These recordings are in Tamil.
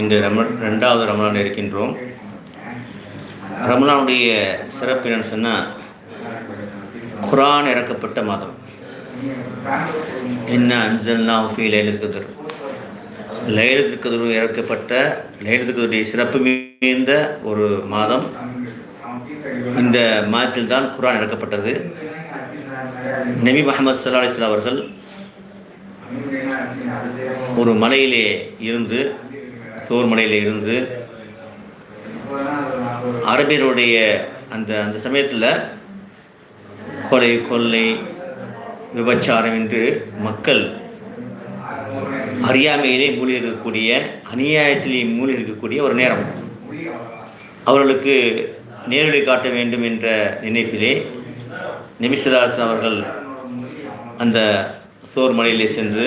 இந்த ரம ரெண்டாவது ரமலான் இருக்கின்றோம். ரமலானுடைய சிறப்பு என்னன்னு சொன்னால் குரான் இறக்கப்பட்ட மாதம். என்ன அன்சல்னா ஃபி லைலத் கதிர். இறக்கப்பட்ட லைலத் சிறப்பு மிகுந்த ஒரு மாதம். இந்த மாதத்தில் தான் குரான் இறக்கப்பட்டது. நபி முகமது சல்லா அலிஸ்லா அவர்கள் ஒரு மலையிலே இருந்து சோர்மலையில் இருந்து அரபியருடைய அந்த அந்த சமயத்தில் கொலை கொள்ளை விபச்சாரம் என்று மக்கள் அறியாமையிலே மூழ்கி இருக்கக்கூடிய அநியாயத்திலே மூழ்கி இருக்கக்கூடிய ஒரு நேரம். அவர்களுக்கு நேரடி காட்ட வேண்டும் என்ற நினைப்பிலே நபிசுல்லாஸ் அவர்கள் அந்த சோர்மலையிலே சென்று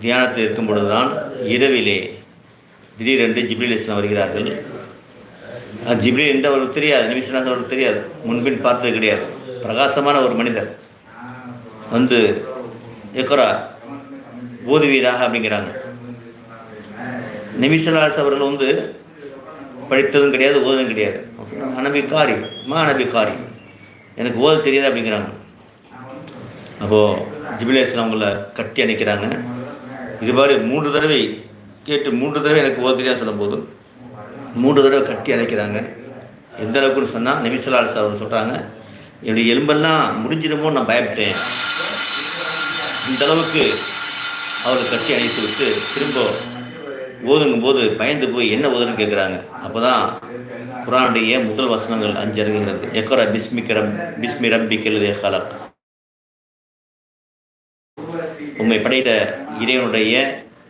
தியானத்தில் இருக்கும் பொழுதுதான் இரவிலே திடீரென்று ஜிப்ரீல் இஸ்லாம் வருகிறார்கள். அது என்று அவருக்கு தெரியாது நபிசுல்லாஸ் அவருக்கு தெரியாது. முன்பின் பார்த்தது கிடையாது. பிரகாசமான ஒரு மனிதர். வந்து எக்கரா ஓதுவீராக அப்படிங்கிறாங்க. நபிசுல்லாஸ் அவர்கள் வந்து படித்ததும் கிடையாது ஓதும் கிடையாது. அனபிக்காரி மா எனக்கு ஓத தெரியாது அப்படிங்கிறாங்க. அப்போது ஜிபிலேசன் அவங்கள கட்டி அணைக்கிறாங்க. இது மாதிரி மூன்று தடவை கேட்டு மூன்று தடவை எனக்கு ஓத சொல்ல சொல்லும்போது மூன்று தடவை கட்டி அணைக்கிறாங்க. எந்த அளவுக்குன்னு சொன்னால் நிமிஷலால் சார் சொல்கிறாங்க என்னுடைய எலும்பெல்லாம் முடிஞ்சிடுமோ நான் பயப்பட்டேன். இந்த அளவுக்கு அவரை கட்டி அணைத்து விட்டு திரும்ப ஓதுங்கும் போது பயந்து போய் என்ன ஓதுன்னு கேட்குறாங்க அப்போ தான் குரானுடைய முதல் வசனங்கள் அஞ்சு இறங்குகிறது எக்கரா பிஸ்மிகரம் ரப் பிஸ்மி உண்மை படைத்த இறைவனுடைய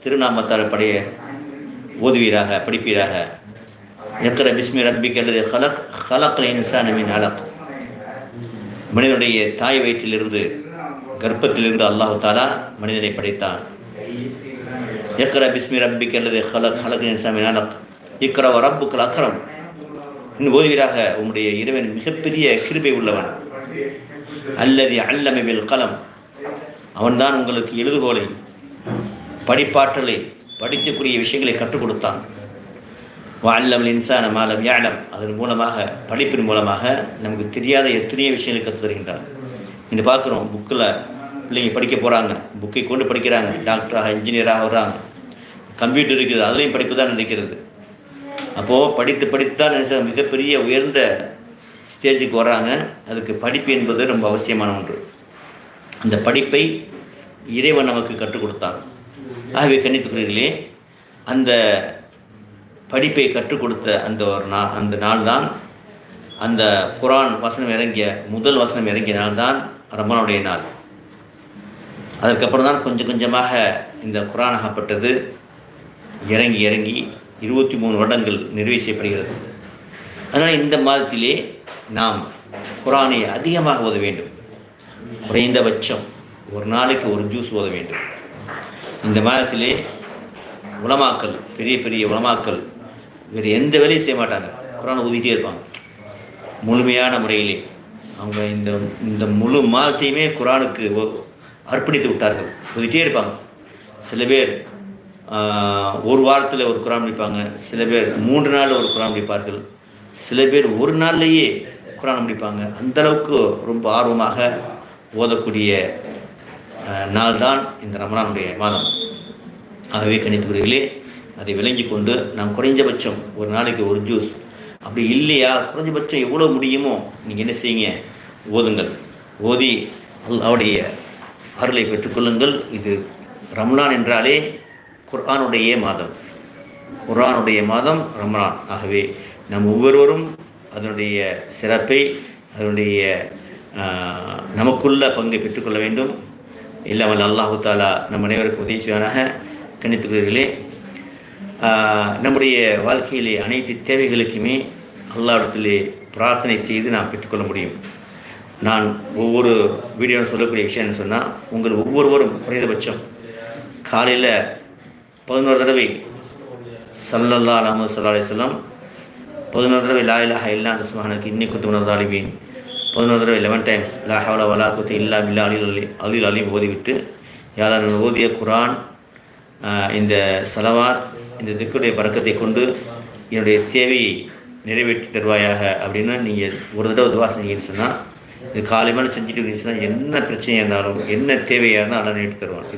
திருநாமத்தால் படைய ஓதுவீராக படிப்பீராக. எக்கர பிஸ்மி ரப்பி அல்லது ஹலக் ஹலக் இன்சான் மின் ஹலக் மனிதனுடைய தாய் வயிற்றிலிருந்து கர்ப்பத்திலிருந்து அல்லாஹு தாலா மனிதனை படைத்தான். எக்கர பிஸ்மி ரப்பிக் அல்லது ஹலக் ஹலக் இன்சாமி நலக் இக்கரவ ரப்புக்கள் அக்கரம் இன்னும் ஓதுவீராக உம்முடைய இறைவன் மிகப்பெரிய கிருபை உள்ளவன். அல்லது அல்லமைவில் கலம். அவன்தான் உங்களுக்கு எழுதுகோலை படிப்பாற்றலை படிக்கக்கூடிய விஷயங்களை கற்றுக் கொடுத்தான் அல்லமல் இன்சான மாலம் யாழம் அதன் மூலமாக படிப்பின் மூலமாக நமக்கு தெரியாத எத்தனையோ விஷயங்களை கற்று தருகின்றான் இன்று பார்க்குறோம் புக்கில் பிள்ளைங்க படிக்க போகிறாங்க புக்கை கொண்டு படிக்கிறாங்க டாக்டராக இன்ஜினியராக வர்றாங்க. கம்ப்யூட்டர் இருக்குது அதுலேயும் படிப்பு தான் நினைக்கிறது. அப்போது படித்து படித்து தான் நினைச்ச மிகப்பெரிய உயர்ந்த ஸ்டேஜுக்கு வர்றாங்க. அதுக்கு படிப்பு என்பது ரொம்ப அவசியமான ஒன்று. அந்த படிப்பை இறைவன் நமக்கு கற்றுக் கொடுத்தான். ஆகவே கண்ணித்துக்குறீர்களே அந்த படிப்பை கற்றுக் கொடுத்த அந்த ஒரு நா அந்த நாள் தான் அந்த குரான் வசனம் இறங்கிய முதல் வசனம் இறங்கிய நாள் தான் ரமணனுடைய நாள். அதற்கப்புறம் தான் கொஞ்சம் கொஞ்சமாக இந்த குரான் ஆகப்பட்டது இறங்கி இறங்கி இருபத்தி மூணு வருடங்கள் நிறைவு செய்யப்படுகிறது. அதனால் இந்த மாதத்திலே நாம் குரானை அதிகமாக ஓத வேண்டும். குறைந்தபட்சம் ஒரு நாளைக்கு ஒரு ஜூஸ் ஓத வேண்டும். இந்த மாதத்திலே உலமாக்கல் பெரிய பெரிய உலமாக்கல் வேறு எந்த வேலையும் செய்ய மாட்டாங்க. குரானை ஊதிட்டே இருப்பாங்க. முழுமையான முறையிலே. அவங்க இந்த இந்த முழு மாதத்தையுமே குரானுக்கு அர்ப்பணித்து விட்டார்கள். ஓதிட்டே இருப்பாங்க. சில பேர் ஒரு வாரத்தில் ஒரு குரான் முடிப்பாங்க. சில பேர் மூன்று நாளில் ஒரு குரான் முடிப்பார்கள். சில பேர் ஒரு நாள்லேயே குரான் முடிப்பாங்க. அந்தளவுக்கு ரொம்ப ஆர்வமாக ஓதக்கூடிய நாள் தான் இந்த ரமணானுடைய மாதம். ஆகவே கணித்துக்குரியர்களே அதை விளங்கி கொண்டு நாம் குறைஞ்சபட்சம் ஒரு நாளைக்கு ஒரு ஜூஸ். அப்படி இல்லையா? குறைஞ்சபட்சம் எவ்வளோ முடியுமோ? நீங்கள் என்ன செய்யுங்க? ஓதுங்கள். ஓதி அவருடைய அருளை பெற்றுக்கொள்ளுங்கள் இது ரம்லான் என்றாலே குர்ஆனுடைய மாதம். குர்ஆனுடைய மாதம் ரம்லான் ஆகவே நம் ஒவ்வொருவரும் அதனுடைய சிறப்பை அதனுடைய நமக்குள்ள பங்கை பெற்றுக்கொள்ள வேண்டும். இல்லாமல் அல்லாஹு தாலா நம் அனைவருக்கும் உதவி செய்வானாக கணித்துக்கிறீர்களே நம்முடைய வாழ்க்கையிலே அனைத்து தேவைகளுக்குமே அல்லாவிடத்திலே பிரார்த்தனை செய்து நாம் பெற்றுக்கொள்ள முடியும். நான் ஒவ்வொரு வீடியோ சொல்லக்கூடிய விஷயம்னு சொன்னால் உங்கள் ஒவ்வொருவரும் குறைந்தபட்சம் காலையில் பதினோரு தடவை சல்லல்லா அலமது சல்லா அலிஸ்லாம் பதினோரு தடவை லாயிலாக இல்லாத இல்லா அந்த சுமானுக்கு இன்னி குட்டு உணர்ந்தாலிமீன் பதினோரு தடவை லெவன் டைம்ஸ் லா ஹவலா வலா குத்து இல்லா மில்லா அலில் அலி அலில் அலி ஓதிவிட்டு யாராவது ஓதிய குரான் இந்த சலவாத் இந்த திக்குடைய பறக்கத்தை கொண்டு என்னுடைய தேவையை நிறைவேற்றி தருவாயாக அப்படின்னு நீங்கள் ஒரு தடவை துவா செஞ்சீங்கன்னு சொன்னால் இது காலை மேலே செஞ்சுட்டு இருந்துச்சுன்னா சொன்னால் என்ன பிரச்சனையாக இருந்தாலும் என்ன தேவையாக இருந்தாலும் அதை நேற்று தருவான்.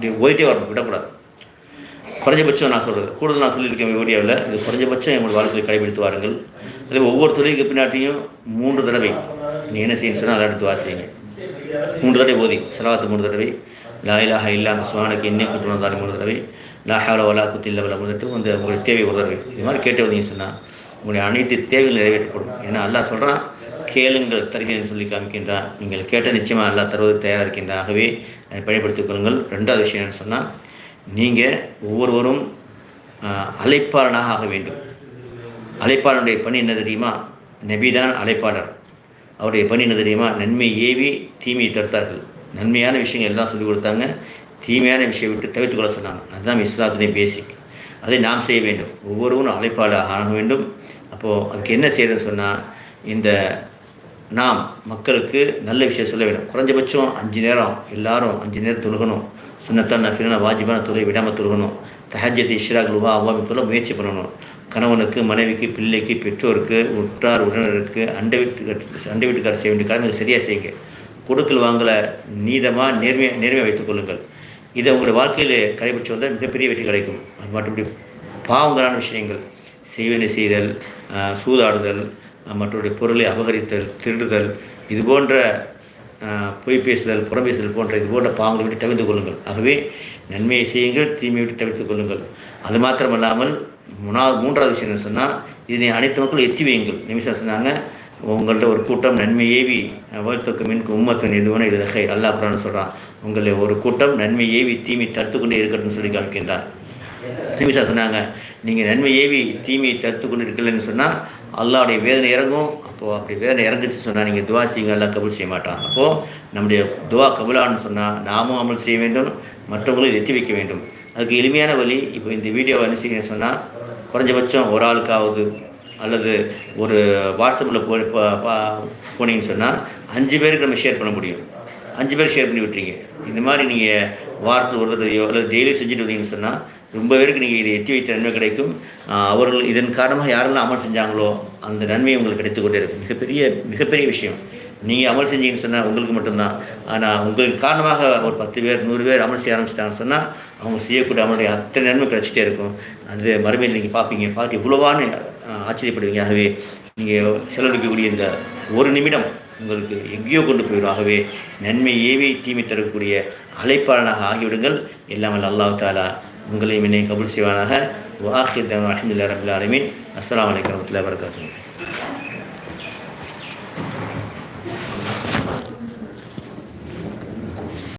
இது ஓயிட்டே வரணும் விடக்கூடாது. குறைஞ்சபட்சம் நான் சொல்கிறது கூடுதல் நான் சொல்லியிருக்கேன் வீடியோவில். இது குறைஞ்சபட்சம் எங்கள் வாழ்க்கையில் கடைபிடித்து வாருங்கள். அதே ஒவ்வொரு துறைக்கு பின்னாட்டியும் மூன்று தடவை நீ என்ன செய்யணும் சொன்னால் அதை எடுத்து வாசிங்க மூன்று தடவை ஓதி. சலாத்து மூணு தடவை. லா இல்லாம சுவானுக்கு என்ன கூட்டு வந்தாலும் மூணு தடவை. லாஹால வலா குத்தி இல்லை வல வந்துட்டு வந்து உங்களுடைய தேவை ஒரு தடவை. இது மாதிரி கேட்டு வந்தீங்க சொன்னால் உங்களுடைய அனைத்து தேவைகள் நிறைவேற்றப்படும். ஏன்னா அல்லாஹ் சொல்கிறான் கேளுங்கள் தருகிறேன் சொல்லி காமிக்கின்றான். நீங்கள் கேட்ட நிச்சயமாக அல்லாஹ் தருவது தயாராக இருக்கின்றான். ஆகவே அதை பயன்படுத்திக் கொள்ளுங்கள். ரெண்டாவது விஷயம் என்னன்னு சொன்னால் நீங்கள் ஒவ்வொருவரும் அழைப்பாளனாக ஆக வேண்டும். அழைப்பாளனுடைய பணி என்ன தெரியுமா? நபிதான் அழைப்பாளர். அவருடைய பணி என்ன தெரியுமா? நன்மை ஏவி தீமையை தடுத்தார்கள். நன்மையான விஷயங்கள் எல்லாம் சொல்லிக் கொடுத்தாங்க. தீமையான விஷயம் விட்டு தவிர்த்து கொள்ள சொன்னாங்க. அதுதான் இஸ்லாத்துடைய பேசிக் அதை நாம் செய்ய வேண்டும். ஒவ்வொருவரும் அழைப்பாளர் ஆக வேண்டும். அப்போது அதுக்கு என்ன செய்யறதுன்னு சொன்னால் இந்த நாம் மக்களுக்கு நல்ல விஷயம் சொல்ல வேண்டும். குறைஞ்சபட்சம் அஞ்சு நேரம் எல்லாரும் அஞ்சு நேரம் தொழுகணும். சுண்ணத்தான் நஃபிலான வாஜிபான தொலை விடாமல் தொழுகணும். தஹஜத் இஷ்ராக் லுஹா அவ்வாமி முயற்சி பண்ணணும். கணவனுக்கு மனைவிக்கு பிள்ளைக்கு பெற்றோருக்கு உற்றார் உடனருக்கு அண்டை வீட்டு அண்டை வீட்டுக்காரர் செய்ய வேண்டிய காரணம் சரியாக செய்யுங்க. கொடுக்கல் வாங்கலை நீதமாக நேர்மையாக நேர்மையாக வைத்துக் கொள்ளுங்கள். இதை உங்களுடைய வாழ்க்கையில் கடைபிடிச்சு வந்தால் மிகப்பெரிய வெற்றி கிடைக்கும். அது மற்றபடி பாவங்களான விஷயங்கள். செய்வனை செய்தல் சூதாடுதல் மற்றவருடைய பொருளை அபகரித்தல் திருடுதல் இது போன்ற பொய் பேசுதல் புறம் பேசுதல் போன்ற இது போன்ற பாவங்களை விட்டு தவிர்த்து கொள்ளுங்கள். ஆகவே நன்மையை செய்யுங்கள் தீமையை விட்டு தவிர்த்து கொள்ளுங்கள். அது மாத்திரமல்லாமல் மூணாவது மூன்றாவது விஷயம் என்ன சொன்னால் இதனை அனைத்து மக்களும் எத்தி வையுங்கள். நிமிஷம் சொன்னாங்க உங்கள்ட்ட ஒரு கூட்டம் நன்மை ஏவி வாழ்த்துக்கு மின்கு உம்மத்தின் எதுவன இது ரகை அல்லாஹ் சொல்கிறான் உங்களை ஒரு கூட்டம் நன்மை ஏவி தீமை தடுத்து கொண்டே இருக்கட்டும்னு சொல்லி காமிக்கின்றான் நிமிஷா சொன்னாங்க நீங்கள் நன்மை ஏவி தீமையை தடுத்து கொண்டு இருக்கலன்னு சொன்னால் அல்லாவுடைய வேதனை இறங்கும். அப்போது அப்படி வேதனை இறங்குச்சு சொன்னால் நீங்கள் துவா செய்யுங்க எல்லாம் கபுல் செய்ய மாட்டான். அப்போது நம்முடைய துவா கபுலான்னு சொன்னால் நாமும் அமல் செய்ய வேண்டும் மற்றவங்களும் எத்தி வைக்க வேண்டும். அதுக்கு எளிமையான வழி இப்போ இந்த வீடியோவை என்ன செய்யணும்னு சொன்னால் குறைஞ்சபட்சம் ஒரு ஆளுக்காவது அல்லது ஒரு வாட்ஸ்அப்பில் போ ப- போனீங்கன்னு சொன்னால் அஞ்சு பேருக்கு நம்ம ஷேர் பண்ண முடியும். அஞ்சு பேர் ஷேர் பண்ணி விட்டுறீங்க. இந்த மாதிரி நீங்கள் வாரத்தில் ஒரு தடவையோ அல்லது டெய்லியும் செஞ்சுட்டு வந்தீங்கன்னு சொன்னால் ரொம்ப பேருக்கு நீங்கள் இதை எட்டி வைத்த நன்மை கிடைக்கும். அவர்கள் இதன் காரணமாக யாரெல்லாம் அமல் செஞ்சாங்களோ அந்த நன்மை உங்களுக்கு கிடைத்து கொண்டே இருக்கும். மிகப்பெரிய மிகப்பெரிய விஷயம். நீங்கள் அமல் செஞ்சீங்கன்னு சொன்னால் உங்களுக்கு மட்டும்தான். ஆனால் உங்களுக்கு காரணமாக ஒரு பத்து பேர் நூறு பேர் அமல் செய்ய ஆரம்பிச்சிட்டாங்கன்னு சொன்னால் அவங்க செய்யக்கூடிய அமலுடைய அத்தனை நன்மை கிடச்சிட்டே இருக்கும். அது மறுமையில் நீங்கள் பார்ப்பீங்க. பார்த்து இவ்வளவான்னு ஆச்சரியப்படுவீங்க. ஆகவே நீங்கள் செலவழிக்கக்கூடிய இந்த ஒரு நிமிடம் உங்களுக்கு எங்கேயோ கொண்டு போயிடும். ஆகவே நன்மை ஏவி தீமை தரக்கூடிய அழைப்பாளனாக ஆகிவிடுங்கள். எல்லாமல் அல்லாஹ் தாலா உங்களையும் என்னை கபுல் செய்வானாக. வாஹிர் அஹமதுல்லா ரபுல் ஆலமீன். அஸ்ஸலாமு அலைக்கும் வரமத்துல்லாஹி வபரகாத்துஹு.